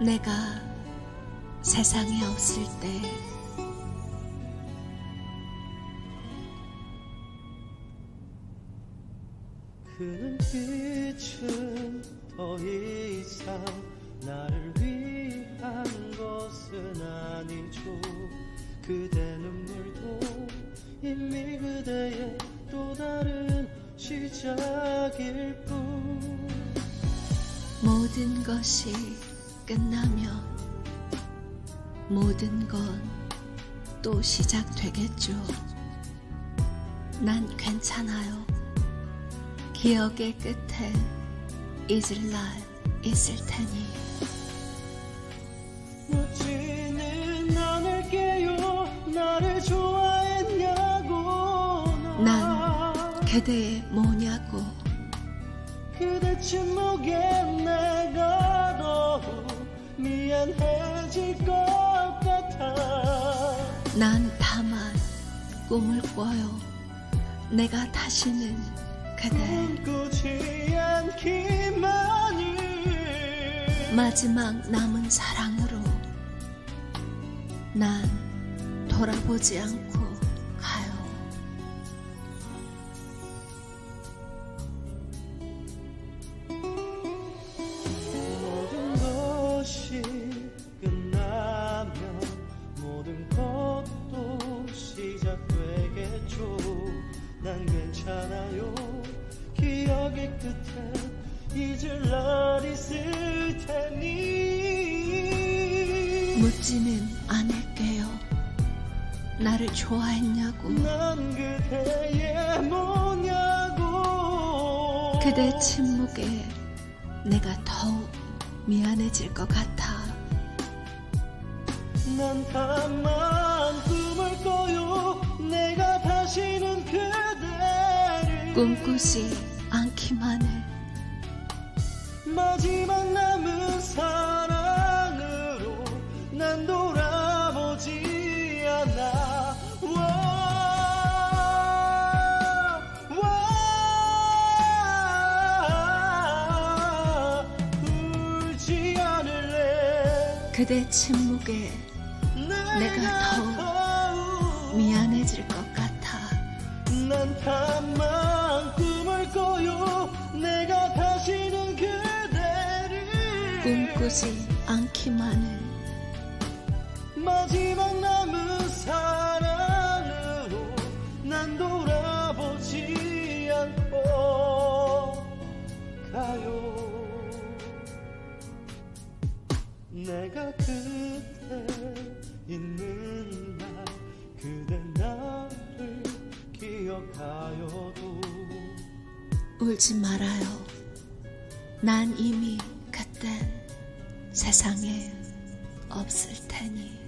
내가 세상에 없을 때 그는 빛은 더 이상 나를 위한 것은 아니죠. 그대 눈물도 이미 그대의 또 다른 시작일 뿐. 모든 것이 끝나면 모든 건 또 시작되겠죠. 난 괜찮아요. 기억의 끝에 잊을 날 있을 테니. 묻지는 않을게요 나를 좋아했냐고 난 그대의 뭐냐고 그대 침묵에 난 다만 꿈을 꿔요. 내가 다시는 그대 마지막 남은 사랑으로 난 돌아보지 않고 모든 것도 시작되겠죠 난 괜찮아요 기억의 끝에 잊을 날 있을 테니 묻지는 않을게요. 나를 좋아했냐고. 난 그대의 뭐냐고 그대 침묵에 내가 더욱 미안해질 것 같아. 난 다만 꿈을 꿔요. 내가 다시는 그대를 꿈꾸지 않기만을. 마지막 남은 사랑으로 난 돌아보지 않아. 와, 와, 울지 않을래. 그대 침묵에 내가 더욱 미안해질 것 같아. 난 다만 꿈을 꿔요 내가 다시는 그대를 꿈꾸지 않기만을 마지막 남은 사랑으로 난돌 내가 그대 있는 날 그대 나를 기억하여도 울지 말아요. 난 이미 그땐 세상에 없을 테니.